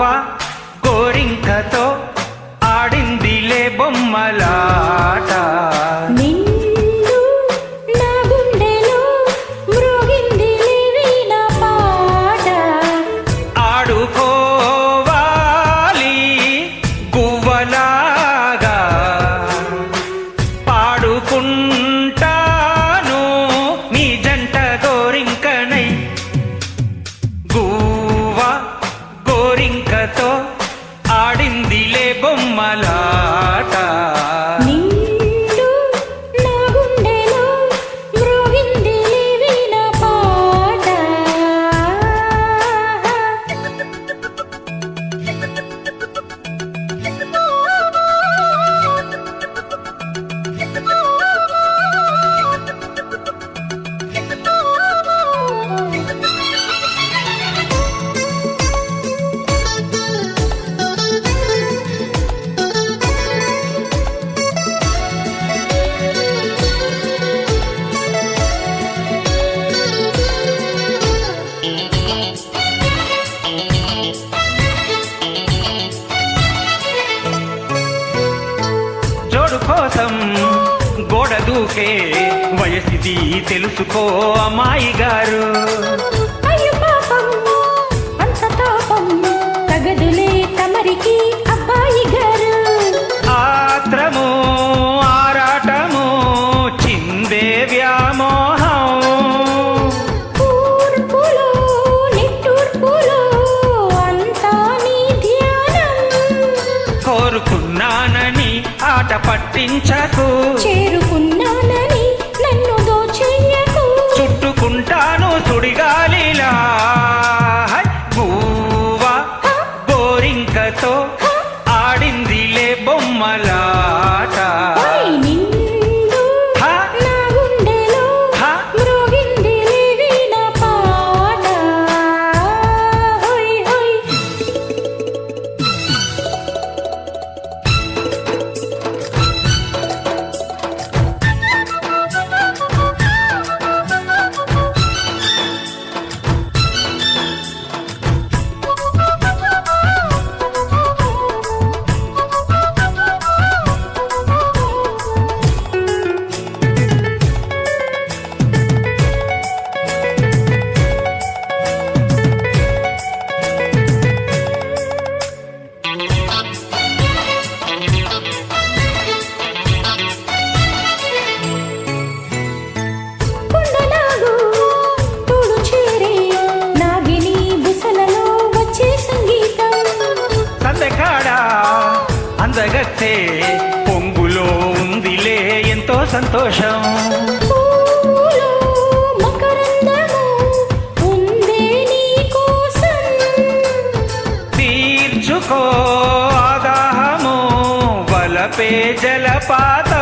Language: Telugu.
గోవా గోరింకతో ఆడిందిలే బొమ్మలాట. జోడు గోడ దూకే వయసిది తెలుసుకో అమ్మాయి గారు. కోరుకున్నానని ఆట పట్టించకు. చేరుకున్నానని నన్ను దోచేయకు. చుట్టుకుంటాను సుడిగాలిలా. బోరింకతో ఆడిందిలే బొమ్మలాట. పూలో ఉందిలే ఎంతో సంతోషం. తీర్చుకో ఆదాహము వలపే జలపాత.